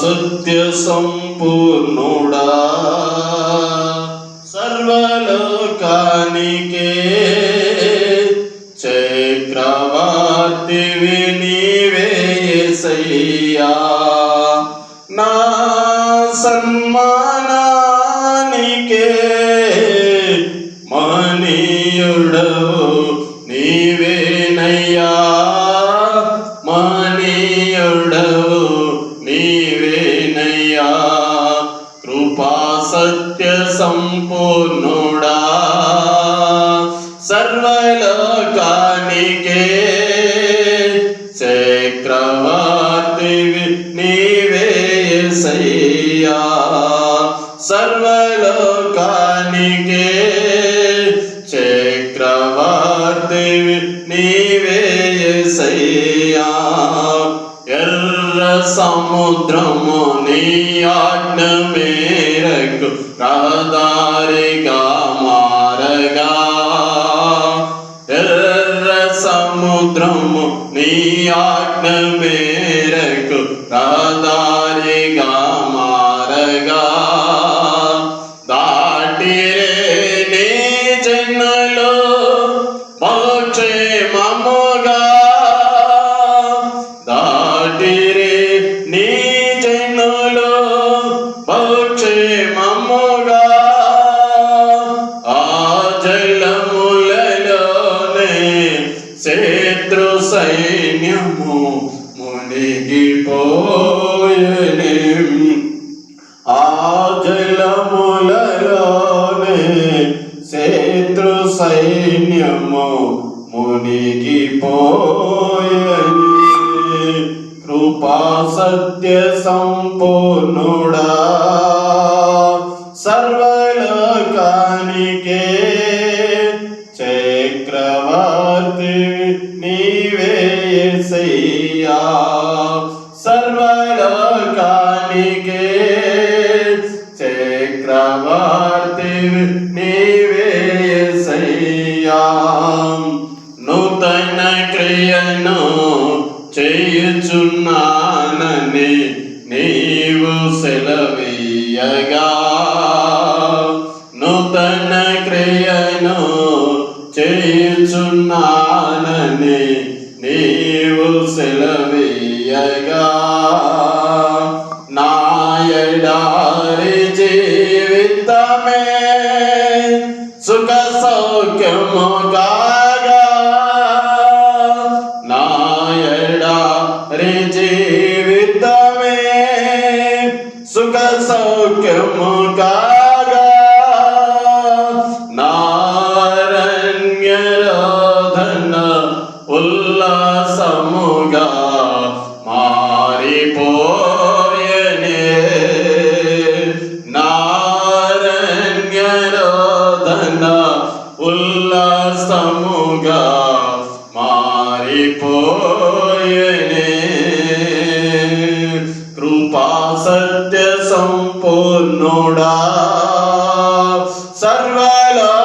సత్య సంపూర్ణుడా. సర్వలోకానికే చక్రవర్తివి నీవే నా సన్మానానికే మహనీయుడవు సంపూర్ణుడా. సర్వలోకానికే చక్రవర్తి నీవే సయ్యా సర్వలోకానికే చక్రవర్తి నీవే సయ్యా ఎర్ర సముద్రము నీ ఆజ్ఞ మేరకు రహదారిగా మారగా ఎర్ర సముద్రము నీ ఆజ్ఞ మేరకు రహదారిగా మోక్షేమముగా ఆ జలములలోనే శత్రు సైన్యము మునిగిపోయనే. ఆ జలములలోనే శత్రు సైన్యము మునిగిపోయని. కృపా సత్య సంపూర్ణుడా చక్రవర్తి నీవే నూతన క్రియను చేయుచున్నానని నీవు సెలవీయగా. నూతన క్రియను చేయుచున్నానని నీవు సెలవి సంపూర్ణుడా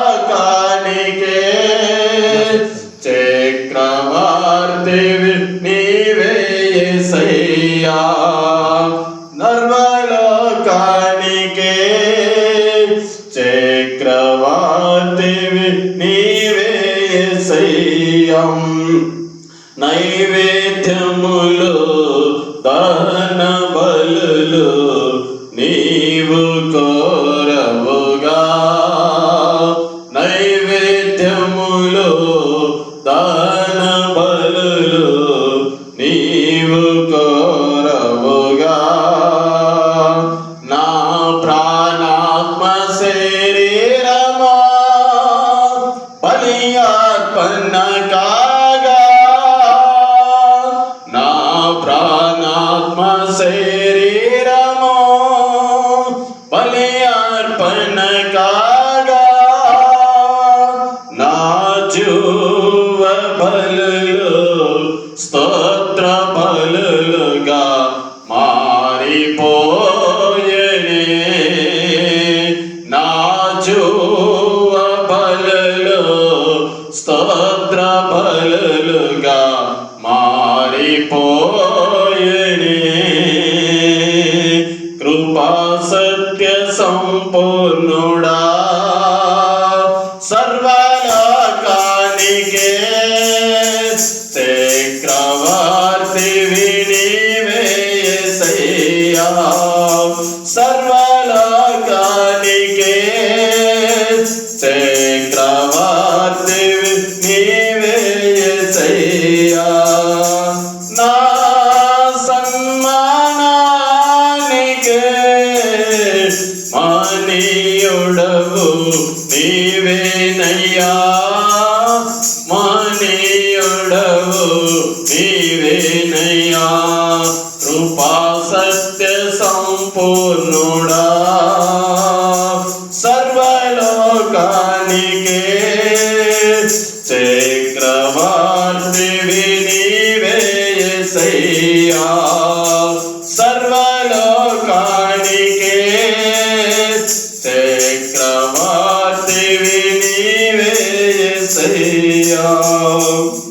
సర్వలోకానికే చక్రవర్తివి నీవే యేసయ్యా నర్వలోకానికే చక్రవర్తివి నీవే యేసయ్యం నైవేద్యములు దహన బలులు నీవు రాజువ బలులు స్తోత్ర బలులుగా మారిపోయనే. నాజువ బలులు స్తోత్ర బలులుగా మారిపోయనే. కృపా సత్య సంపూర్ణుడా ప్రశస్తే క్రవార్తి వినివేసయ్యా సర్వలోకానికే తే క్రవార్తి వినివేసయ్యా నా సన్మానానికే మానీయుడవు నీవేనయ్యా సర్వలోకానికే చక్రవర్తివి